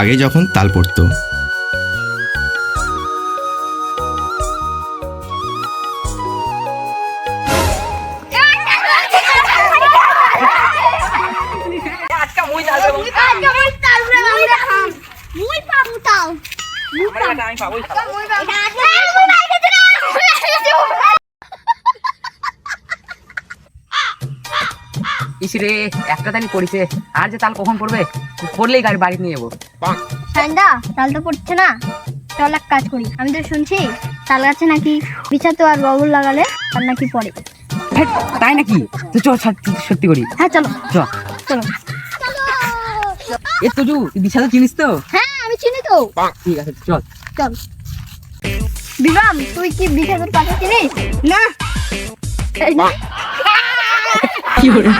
আগে যখন তাল পড়তো। মুই পাবো পাবো ইসরে একটা তালি পড়িছে আর যে তাল কখন পড়বে? পড়লেই গাড়ি বাড়ি নিয়ে যাব ঠান্ডা তাল তো পড়ছে না। চল এক কাজ করি। আমি তো শুনছি তাল গাছে নাকি বিছাতো আর ববল লাগালে তার নাকি পড়ে। তাই নাকি? তো চ সত্যি সত্যি করি। হ্যাঁ চলো। চ। চলো এ তুজু বিশাল চিনিস তো? হ্যাঁ আমি চিনি তো। ঠিক আছে চল। চল। বিবাম তুই কি বিছাতোর পাশে চিনিস? না। এই না।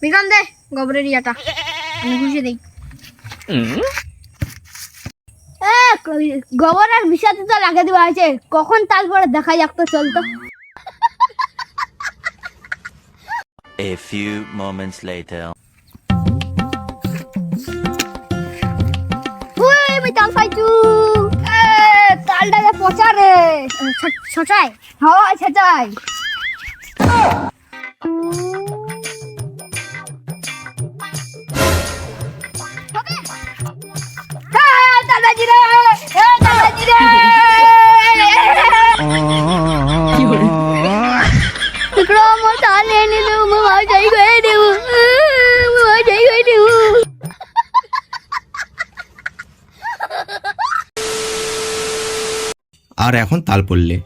কি করে দে গোবরের ইয়াটা আমি ঘুষে দিই এ, ক- গোবর আর বিষাতে তো লাগিয়ে দেওয়া হয়েছে কখন তারপরে দেখা যাক তো চলতো A few moments later. ছচাই হয় ছচাই হ্যাঁ, দাদাজি আর এখন তাল পড়লে।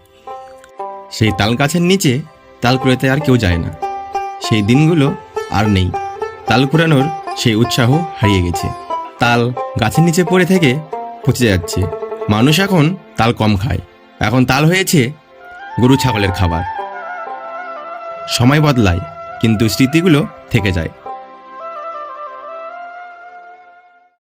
সেই তাল গাছের নিচে তাল কুড়াতে আর কেউ যায় না। সেই দিনগুলো আর নেই। তাল কুড়ানোর সেই উৎসাহ হারিয়ে গেছে। তাল গাছের নিচে পড়ে থেকে পচে যাচ্ছে। মানুষ এখন তাল কম খায়। এখন তাল হয়েছে গরু ছাগলের খাবার। সময় বদলায়, কিন্তু স্মৃতিগুলো থেকে যায়।